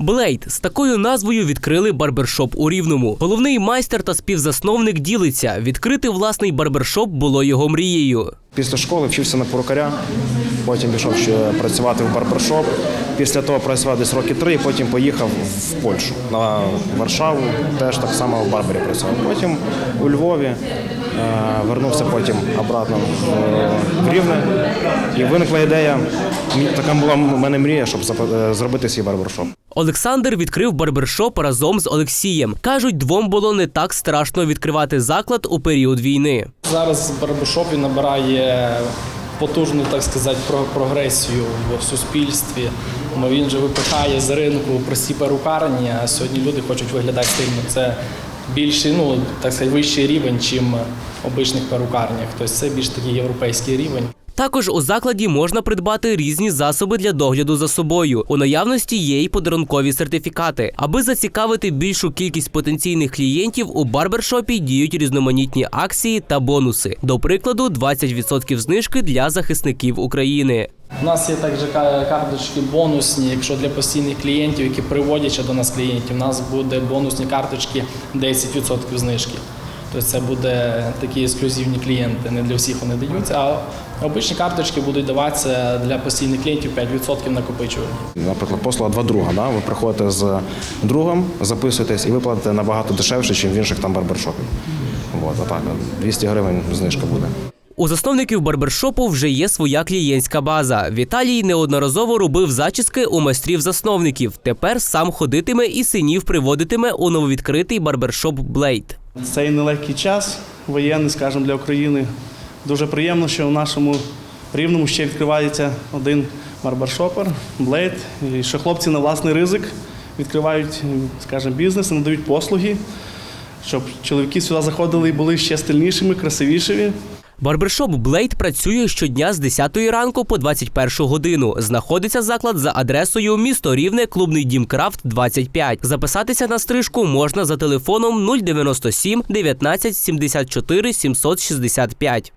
Блейд з такою назвою відкрили барбершоп у Рівному. Головний майстер та співзасновник ділиться. Відкрити власний барбершоп було його мрією. Після школи вчився на порукаря, потім пішов ще працювати в барбершоп. Після того працював десь роки три, потім поїхав в Польщу на Варшаву, теж так само в барбері працював. Потім у Львові е, вернувся потім обратно в- в Рівне. І виникла ідея, така була в мене мрія, щоб е, зробити свій барбершоп. Олександр відкрив барбершоп разом з Олексієм. кажуть, двом було не так страшно відкривати заклад у період війни. Зараз барбершоп він набирає потужну, так сказати, прогресію в суспільстві. Він же випихає з ринку прості перукарні, а сьогодні люди хочуть виглядати стильно. Це більший, ну так сказати, вищий рівень, чим в обичних перукарнях. Тобто це більш такий європейський рівень. Також у закладі можна придбати різні засоби для догляду за собою. У наявності є й подарункові сертифікати. Аби зацікавити більшу кількість потенційних клієнтів, у барбершопі діють різноманітні акції та бонуси. До прикладу, 20% знижки для захисників України. У нас є також карточки бонусні, якщо для постійних клієнтів, які приводять ще до нас клієнтів, у нас буде бонусні карточки 10% знижки. Тобто це буде такі ексклюзивні клієнти. Не для всіх вони даються, а обичні карточки будуть даватися для постійних клієнтів 5% накопичування. Наприклад, послуга два друга. Да? Ви приходите з другом, записуєтесь і ви платите набагато дешевше, ніж в інших там барбершопів. От, отак, 200 гривень знижка буде. У засновників барбершопу вже є своя клієнтська база. Віталій неодноразово робив зачіски у майстрів-засновників. Тепер сам ходитиме і синів приводитиме у нововідкритий барбершоп Блейд. Цей нелегкий час воєнний, скажімо, для України. Дуже приємно, що в нашому рівному ще відкривається один барбершопер, Блейд. І що хлопці на власний ризик відкривають, скажімо, бізнес, надають послуги, щоб чоловіки сюди заходили і були ще стильнішими, красивішими. Барбершоп Блейд працює щодня з 10 ранку по 21 годину. Знаходиться заклад за адресою місто Рівне, клубний дім Крафт 25. Записатися на стрижку можна за телефоном 097 19 74 765.